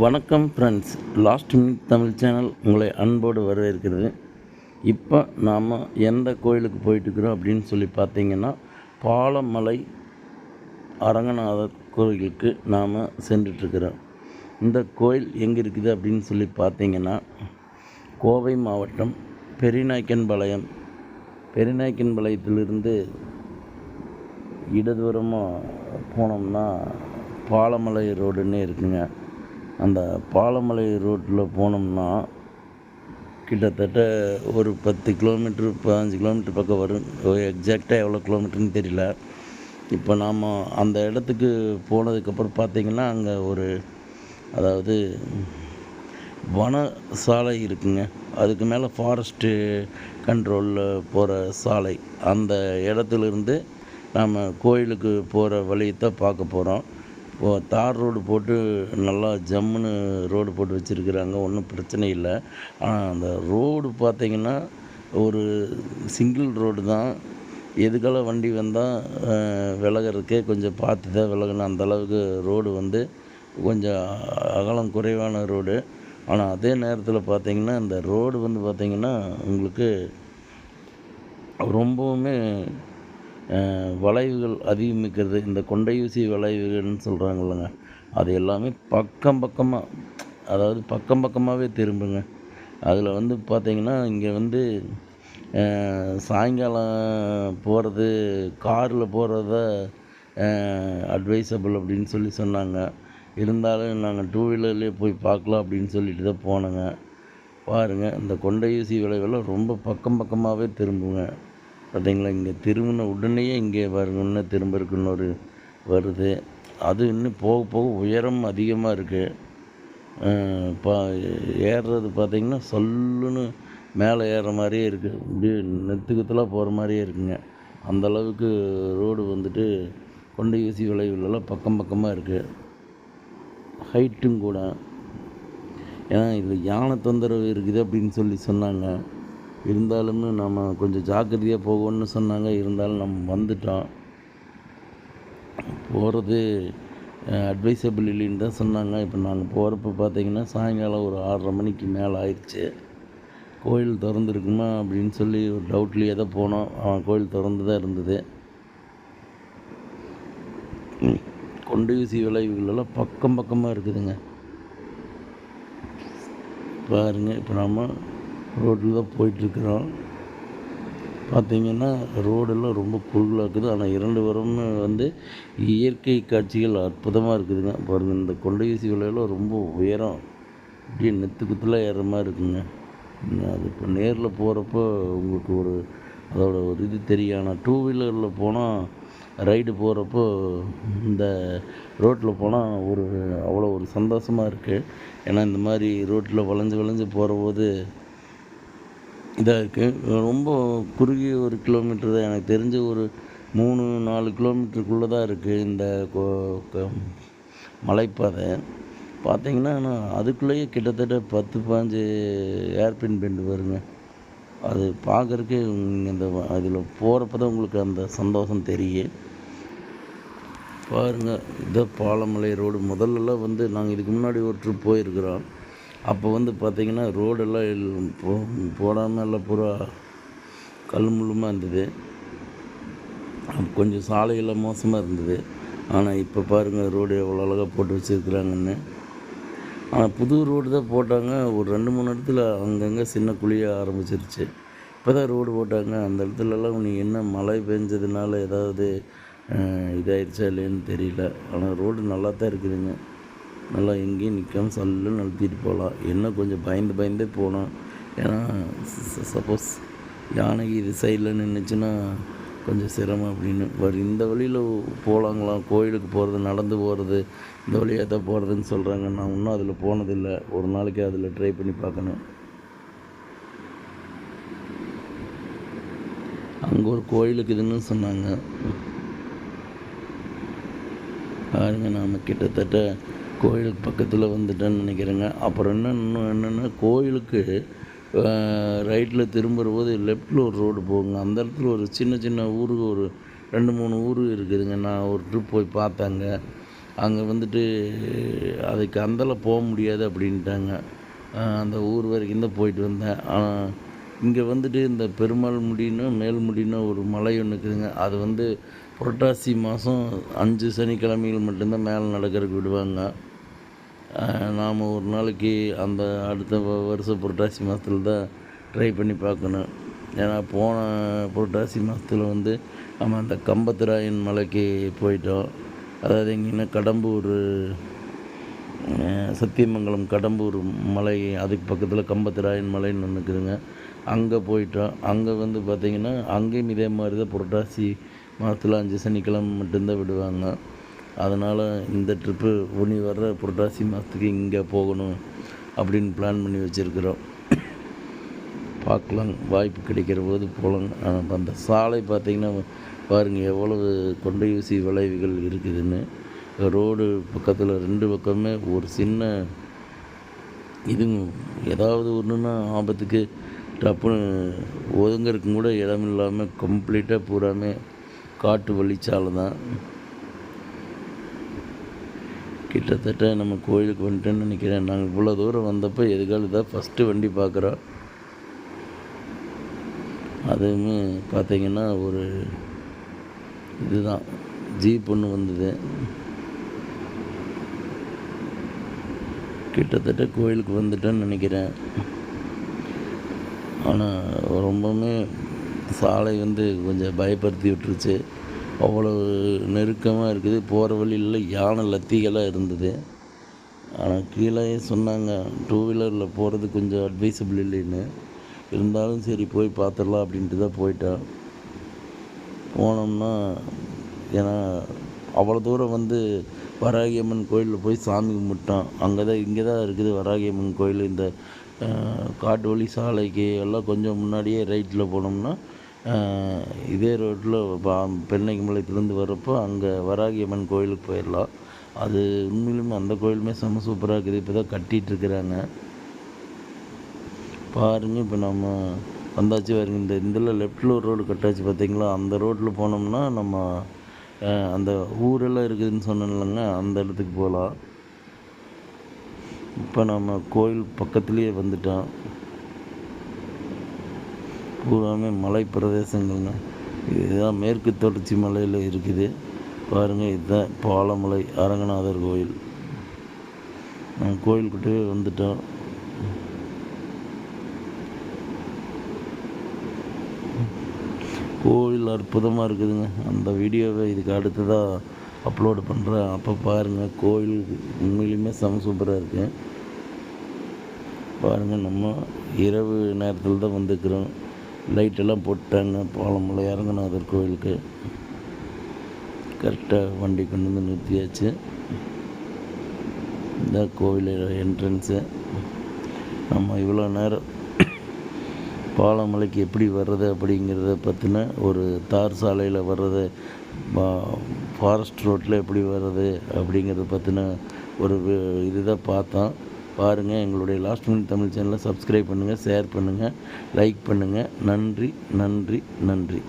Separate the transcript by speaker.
Speaker 1: வணக்கம் friends last minute Tamil channel உங்களை அன்போடு வரவேற்கிறது. இப்போ நாம் எந்த கோயிலுக்கு போயிட்டுருக்குறோம் அப்படின்னு சொல்லி பார்த்தீங்கன்னா பாலமலை அரங்கநாதர் கோயிலுக்கு நாம் சென்றுட்டுருக்குறோம். இந்த கோயில் எங்கே இருக்குது அப்படின்னு சொல்லி பார்த்தீங்கன்னா கோவை மாவட்டம் பெரிநாய்க்கன்பாளையம். பெரிநாய்க்கன்பாளையத்திலிருந்து இடதுபுறமாக போனோம்னா பாலமலை ரோடுன்னே இருக்குங்க. அந்த பாலமலை ரோட்டில் போனோம்னா கிட்டத்தட்ட ஒரு பத்து கிலோமீட்ரு பதினஞ்சு கிலோமீட்டர் பக்கம் வரும். எக்ஸாக்டாக எவ்வளோ கிலோமீட்டர்னு தெரியல. இப்போ நாம் அந்த இடத்துக்கு போனதுக்கப்புறம் பார்த்திங்கன்னா அங்கே ஒரு அதாவது வன சாலை இருக்குங்க. அதுக்கு மேலே ஃபாரஸ்ட்டு கண்ட்ரோலில் போகிற சாலை. அந்த இடத்துலேருந்து நாம் கோயிலுக்கு போகிற வழியை தான் பார்க்க போகிறோம் தார் ரோடு போட்டு நல்லா ஜம்முன்னு ரோடு போட்டு வச்சுருக்குறாங்க ஒன்றும் பிரச்சனை இல்லை. ஆனால் அந்த ரோடு பார்த்திங்கன்னா ஒரு சிங்கிள் ரோடு தான். எதுக்கெல்லாம் வண்டி வந்தால் விலகிறதுக்கே கொஞ்சம் பார்த்து தான் விலகணும் அந்தளவுக்கு ரோடு வந்து கொஞ்சம் அகலம் குறைவான ரோடு. ஆனால் அதே நேரத்தில் பார்த்திங்கன்னா இந்த ரோடு வந்து பார்த்திங்கன்னா உங்களுக்கு ரொம்பவுமே வளைவுகள் அதிகமிக்கிறது. இந்த கொண்டையூசி வளைவுகள்னு சொல்கிறாங்கல்லங்க அது எல்லாமே பக்கம் பக்கமாக அதாவது பக்கம் பக்கமாகவே திரும்புங்க. அதில் வந்து பார்த்திங்கன்னா இங்கே வந்து சாயங்காலம் போகிறது காரில் போகிறத அட்வைசபிள் அப்படின்னு சொல்லி சொன்னாங்க. இருந்தாலும் நாங்கள் டூ வீலர்லேயே போய் பார்க்கலாம் அப்படின்னு சொல்லிட்டு தான் போனோங்க. பாருங்கள் இந்த கொண்டையூசி விளைவெல்லாம் ரொம்ப பக்கம் பக்கமாகவே திரும்புங்க. பார்த்தீங்களா இங்கே திரும்பின உடனேயே இங்கே பாருங்க இன்னும் திரும்ப இருக்குன்னு ஒரு வருது. அது இன்னும் போக போக உயரம் அதிகமாக இருக்குது பா ஏறுறது பார்த்திங்கன்னா சொல்லுன்னு மேலே ஏறுற மாதிரியே இருக்குது அப்படியே நெத்துக்குத்தலாக போகிற மாதிரியே இருக்குங்க. அந்தளவுக்கு ரோடு வந்துட்டு கொண்டை ஊசி விளைவுலலாம் பக்கம் பக்கமாக இருக்குது ஹைட்டும் கூட. ஏன்னா இதில் யானை தொந்தரவு இருக்குது அப்படின்னு சொல்லி சொன்னாங்க. இருந்தாலுமே நம்ம கொஞ்சம் ஜாக்கிரதையாக போகணும்னு சொன்னாங்க. இருந்தாலும் நம்ம வந்துட்டோம். போகிறது அட்வைசபிள் இல்லைன்னு தான் சொன்னாங்க. இப்போ நாங்கள் போகிறப்ப பார்த்தீங்கன்னா சாயங்காலம் ஒரு ஆறரை மணிக்கு மேலே ஆயிடுச்சு. கோயில் திறந்துருக்குமா அப்படின்னு சொல்லி ஒரு டவுட்லேயே தான் போனோம். அவன் கோயில் திறந்து தான் இருந்தது. கொண்டு வீசி விளைவுகளெல்லாம் பக்கம் பக்கமாக இருக்குதுங்க. பாருங்கள் இப்போ நம்ம ரோட்டில் தான் போயிட்டுருக்குறோம். பார்த்திங்கன்னா ரோடெல்லாம் ரொம்ப குறுகலாக இருக்குது ஆனால் இரண்டு புறமும் வந்து இயற்கை காட்சிகள் அற்புதமாக இருக்குதுங்க. பாருங்கள் இந்த கொண்டை வீசி விலையெல்லாம் ரொம்ப உயரம். அப்படியே நெத்து குத்தில் ஏறுற மாதிரி இருக்குங்க. அது இப்போ நேரில் போகிறப்போ உங்களுக்கு ஒரு அதோட ஒரு இது தெரியும். ஆனால் டூ வீலரில் போனால் ரைடு போகிறப்போ இந்த ரோட்டில் போனால் ஒரு அவ்வளோ ஒரு சந்தோஷமாக இருக்குது ஏன்னா இந்த மாதிரி ரோட்டில் வளைஞ்சு வளைஞ்சு போகிறபோது இதாக இருக்குது ரொம்ப குறுகிய ஒரு கிலோமீட்டர் தான். எனக்கு தெரிஞ்ச ஒரு மூணு நாலு கிலோமீட்டருக்குள்ளே தான் இருக்குது இந்த மலைப்பாதை. பார்த்தீங்கன்னா நான் அதுக்குள்ளேயே கிட்டத்தட்ட பத்து பாஞ்சு ஏர்பின் பெண்டு வருங்க. அது பார்க்குறக்கே இந்த அதில் போகிறப்ப தான் உங்களுக்கு அந்த சந்தோஷம் தெரியும் பாருங்கள் இதை பாலமலை ரோடு முதல்லலாம் வந்து நாங்கள் இதுக்கு முன்னாடி ஒரு ட்ரிப் போயிருக்கிறோம். அப்போ வந்து பார்த்திங்கன்னா ரோடெல்லாம் போ போடாமல் எல்லாம் பூரா கல் முள்ளுமாக இருந்தது. கொஞ்சம் சாலையெல்லாம் மோசமாக இருந்தது. ஆனால் இப்போ பாருங்கள் ரோடு எவ்வளோ அழகாக போட்டு வச்சுருக்குறாங்கன்னு. ஆனால் புது ரோடு தான் போட்டாங்க. ஒரு ரெண்டு மூணு இடத்துல அங்கங்கே சின்ன குழியாக ஆரம்பிச்சிருச்சு. இப்போ தான் ரோடு போட்டாங்க. அந்த இடத்துலலாம் நீ என்ன மழை பெஞ்சதுனால ஏதாவது இதாகிடுச்சா இல்லைன்னு தெரியல. ஆனால் ரோடு நல்லா தான் இருக்குதுங்க. நல்லா எங்கேயும் நிற்காம சல்லுன்னு நடத்திட்டு போகலாம். என்ன கொஞ்சம் பயந்து பயந்தே போனோம் ஏன்னா சப்போஸ் யானை இது சைடில் நின்றுச்சுன்னா கொஞ்சம் சிரமம் அப்படின்னு. இந்த வழியில் போகலாங்களாம் கோயிலுக்கு போகிறது நடந்து போகிறது இந்த வழியாக தான் போகிறதுன்னு சொல்கிறாங்க நான் இன்னும் அதில் போனதில்லை. ஒரு நாளைக்கு அதில் ட்ரை பண்ணி பார்க்கணும். அங்கே ஒரு கோயிலுக்கு இதுன்னு சொன்னாங்க. பாருங்கள் நாம் கிட்டத்தட்ட கோயிலுக்கு பக்கத்தில் வந்துட்டேன்னு நினைக்கிறேங்க. அப்புறம் என்ன இன்னும் என்னென்னா கோயிலுக்கு ரைட்டில் திரும்புகிற போது லெஃப்டில் ஒரு ரோடு போகுங்க. அந்த இடத்துல ஒரு சின்ன சின்ன ஊருக்கு ஒரு ரெண்டு மூணு ஊர் இருக்குதுங்க. நான் ஒரு ட்ரிப் போய் பார்த்தேங்க. அங்கே வந்துட்டு அதுக்கு அந்தல போக முடியாது அப்படின்ட்டாங்க. அந்த ஊர் வரைக்கும் தான் போயிட்டு வந்தேன். ஆனால் இங்கே வந்துட்டு இந்த பெருமாள் முடின்னு மேல்முடின்னு ஒரு மலை ஒன்று இருக்குதுங்க. அது வந்து புரட்டாசி மாதம் அஞ்சு சனிக்கிழமைகள் மட்டும்தான் மேலே நடக்கிறதுக்கு விடுவாங்க. நாம் ஒரு நாளைக்கு அந்த அடுத்த வருஷம் புரட்டாசி மாதத்துல தான் ட்ரை பண்ணி பார்க்கணும். ஏன்னா போன புரட்டாசி மாதத்தில் வந்து நம்ம அந்த கம்பத்திராயன் மலைக்கு போயிட்டோம். அதாவது எங்கன்னா கடம்பூர் சத்தியமங்கலம் கடம்பூர் மலை அதுக்கு பக்கத்தில் கம்பத்திராயன் மலைன்னு ஒன்று இருக்குதுங்க. அங்கே போயிட்டோம். அங்கே வந்து பார்த்திங்கன்னா அங்கேயும் இதே மாதிரி தான் புரட்டாசி மாதத்தில் அஞ்சு சனிக்கிழமை மட்டும்தான் விடுவாங்க. அதனால் இந்த ட்ரிப்பு உனி வர்ற புரட்டாசி மாதத்துக்கு இங்கே போகணும் அப்படின்னு பிளான் பண்ணி வச்சுருக்குறோம். பார்க்கலாம். வாய்ப்பு கிடைக்கிற போது போகலாங்க ஆனால் அந்த சாலை பார்த்திங்கன்னா பாருங்கள் எவ்வளவு கொண்டை ஊசி விளைவுகள் இருக்குதுன்னு. ரோடு பக்கத்தில் ரெண்டு பக்கமே ஒரு சின்ன இதுவும் ஏதாவது ஒன்றுன்னா ஆபத்துக்கு டப்புன்னு ஒதுங்கறதுக்கும் கூட இடம் இல்லாமல் கம்ப்ளீட்டாக பூராமே காட்டு வழிச்சாலை தான் கிட்டத்தட்ட நம்ம கோயிலுக்கு வந்துட்டேன்னு நினைக்கிறேன். நாங்கள் இவ்வளோ தூரம் வந்தப்போ எதுக்காக தான் ஃபஸ்ட்டு வண்டி பார்க்குறோம். அதுவுமே பார்த்தீங்கன்னா ஒரு இதுதான். ஜீப் ஒன்று வந்தது. கிட்டத்தட்ட கோயிலுக்கு வந்துட்டேன்னு நினைக்கிறேன். ஆனால் ரொம்பவுமே சாலை வந்து கொஞ்சம் பயப்படுத்தி விட்டுருச்சு. அவ்வளவு நெருக்கமாக இருக்குது. போகிற வழியில் யானை லத்திகளாக இருந்தது. ஆனால் கீழே சொன்னாங்க டூ வீலரில் போகிறது கொஞ்சம் அட்வைசபிள் இல்லைன்னு. இருந்தாலும் சரி போய் பார்த்துடலாம் அப்படின்ட்டு தான் போயிட்டேன் போனோம்னா ஏன்னா அவ்வளோ தூரம் வந்து வராகியம்மன் கோயிலில் போய் சாமி கும்பிட்டோம். அங்கே தான் இங்கே தான் இருக்குது வராகியம்மன் கோயில். இந்த காட்டு வழி சாலைக்கு எல்லாம் கொஞ்சம் முன்னாடியே ரைட்டில் போனோம்னா இதே ரோட்டில் பெண்ணைக்குமலைத்துலேருந்து வர்றப்போ அங்கே வராகியம்மன் கோயிலுக்கு போயிடலாம். அது உண்மையிலுமே அந்த கோயிலுமே செம்ம சூப்பராக இருக்குது. இப்போ தான் கட்டிகிட்டு இருக்கிறாங்க பாருங்கள் இப்போ நம்ம வந்தாச்சு பாருங்க. இந்த இதில் லெஃப்டில் ஒரு ரோடு கட்டாச்சு பார்த்தீங்களா? அந்த ரோட்டில் போனோம்னா நம்ம அந்த ஊரெல்லாம் இருக்குதுன்னு சொன்னேன்லங்க அந்த இடத்துக்கு போகலாம். இப்போ நம்ம கோயில் பக்கத்துலேயே வந்துட்டோம். பூராமே மலை பிரதேசங்கள்ங்க. இதுதான் மேற்கு தொடர்ச்சி மலையில் இருக்குது. பாருங்கள் இதுதான் பாலமலை அரங்கநாதர் கோயில். நம்ம கோயில்கிட்டவே வந்துட்டோம் கோயில் அற்புதமாக இருக்குதுங்க. அந்த வீடியோவை இதுக்கு அடுத்ததாக அப்லோடு பண்ணுறேன் அப்போ பாருங்கள் கோயில் உண்மையிலுமே செம சூப்பராக இருக்குது பாருங்கள் நம்ம இரவு நேரத்தில் தான் வந்துக்கிறோம் லைட்டெல்லாம் போட்டாங்க பாலமலை இறங்கநாதர் கோயிலுக்கு கரெக்டாக வண்டி கொண்டு வந்து நிறுத்தியாச்சு. இந்த கோயிலோட என்ட்ரன்ஸு நம்ம இவ்வளோ நேரம் பாலமலைக்கு எப்படி வர்றது அப்படிங்கிறத பற்றின ஒரு தார் சாலையில் வர்றது ஃபாரஸ்ட் ரோட்டில் எப்படி வர்றது அப்படிங்கிறத பற்றின ஒரு இதுதான் பார்த்தோம். பாருங்கள் எங்களுடைய லாஸ்ட் மினிட் தமிழ் சேனலை சப்ஸ்கிரைப் பண்ணுங்கள் ஷேர் பண்ணுங்கள் லைக் பண்ணுங்கள் நன்றி நன்றி நன்றி.